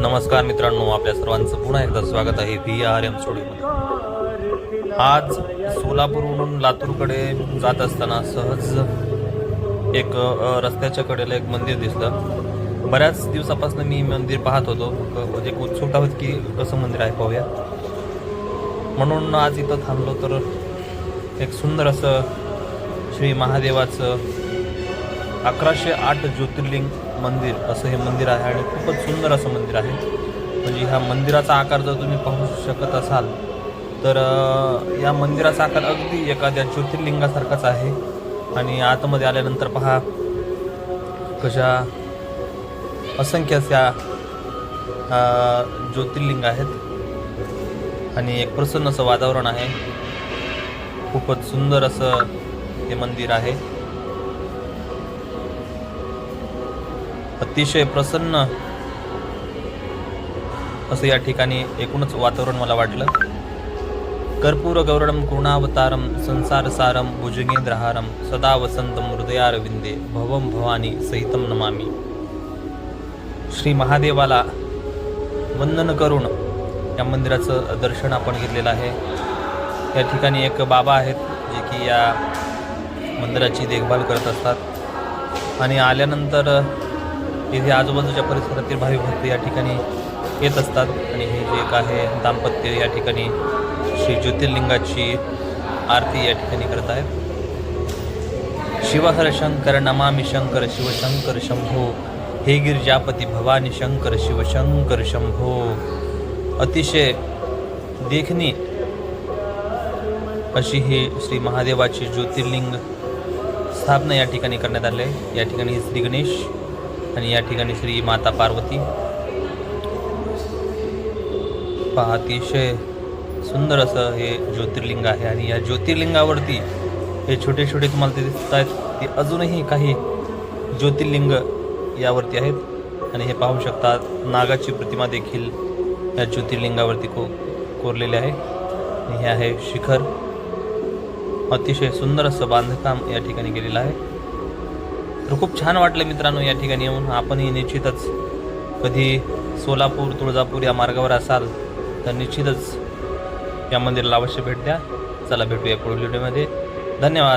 नमस्कार मित्रांनो आपल्या सर्वांचं पुन्हा एकदा स्वागत आहे व्ही आर एम स्टुडिओमध्ये आज सोलापूरवरून लातूरकडे जात असताना सहज एक रस्त्याच्या कडेला एक मंदिर दिसलं. बऱ्याच दिवसापासून मी मंदिर पाहत होतो. म्हणजे उत्सुकता होती की कसं मंदिर आहे पाहूया. म्हणून आज इथं थांबलो तर एक सुंदर असं श्री महादेवाचं अकराशे आठ ज्योतिर्लिंग मंदिर असं हे मंदिर आहे आणि खूपच सुंदर असं मंदिर आहे. म्हणजे ह्या मंदिराचा आकार जर तुम्ही पाहू शकत असाल तर या मंदिराचा आकार अगदी एखाद्या ज्योतिर्लिंगासारखाच आहे. आणि आतमध्ये आल्यानंतर पहा कशा असंख्य अशा ज्योतिर्लिंग आहेत. आणि एक प्रसन्न असं वातावरण आहे. खूपच सुंदर असं हे मंदिर आहे. अतिशय प्रसन्न असं या ठिकाणी एकूणच वातावरण मला वाटलं. कर्पूर गौरडम कृणावतारम संसार सारम भुजगेंद्रहारम सदा वसंतम हृदयारविंदे भवम भवानी सहितम नमामी. श्री महादेवाला वंदन करून या मंदिराचं दर्शन आपण घेतलेलं आहे. या ठिकाणी एक बाबा आहेत जे की या मंदिराची देखभाल करत असतात. आणि आल्यानंतर तिथे आजूबाजूच्या परिसरातील भावी भक्त या ठिकाणी येत असतात. आणि हे जे एक आहे दाम्पत्य या ठिकाणी श्री ज्योतिर्लिंगाची आरती या ठिकाणी करत आहेत. शिवहर शंकर नमामि शंकर शिवशंकर शंभो हे गिरिजापती भवानी शंकर शिवशंकर शंभो. अतिशय देखणी अशी ही श्री महादेवाची ज्योतिर्लिंग स्थापना या ठिकाणी करण्यात आली आहे. या ठिकाणी श्री गणेश आणि या ठिकाणी श्री माता पार्वती. पहा अतिशय सुंदर असं हे ज्योतिर्लिंग आहे आणि या ज्योतिर्लिंगावरती हे छोटे छोटे तुम्हाला ते दिसत आहेत ते अजूनही काही ज्योतिर्लिंग यावरती आहेत. आणि हे पाहू शकता नागाची प्रतिमा देखील या ज्योतिर्लिंगावरती को कोरलेले आहे. आणि हे आहे शिखर. अतिशय सुंदर असं बांधकाम या ठिकाणी केलेलं आहे. तर खूप छान वाटलं मित्रांनो या ठिकाणी येऊन. आपणही निश्चितच कधी सोलापूर तुळजापूर या मार्गावर असाल तर निश्चितच या मंदिराला अवश्य भेट द्या. चला भेटूया पुढील व्हिडिओमध्ये. धन्यवाद.